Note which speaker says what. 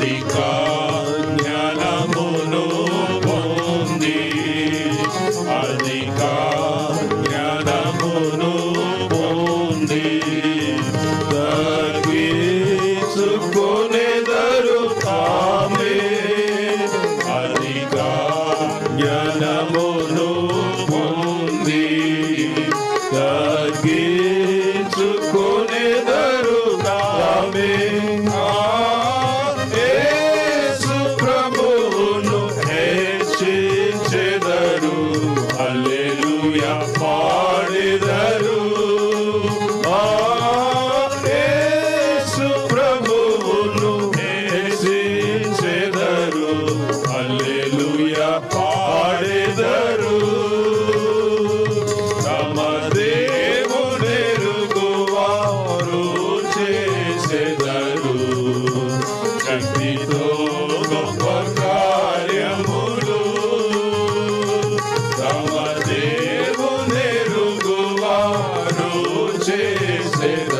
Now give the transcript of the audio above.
Speaker 1: అధిక జ్ఞానమును పొంది. అధిక జ్ఞానమును పొంది. తగ్గించుకొనెదరు తామే. అధిక జ్ఞానమును పొంది. తగ్గించుకొనెదరు తామే. Save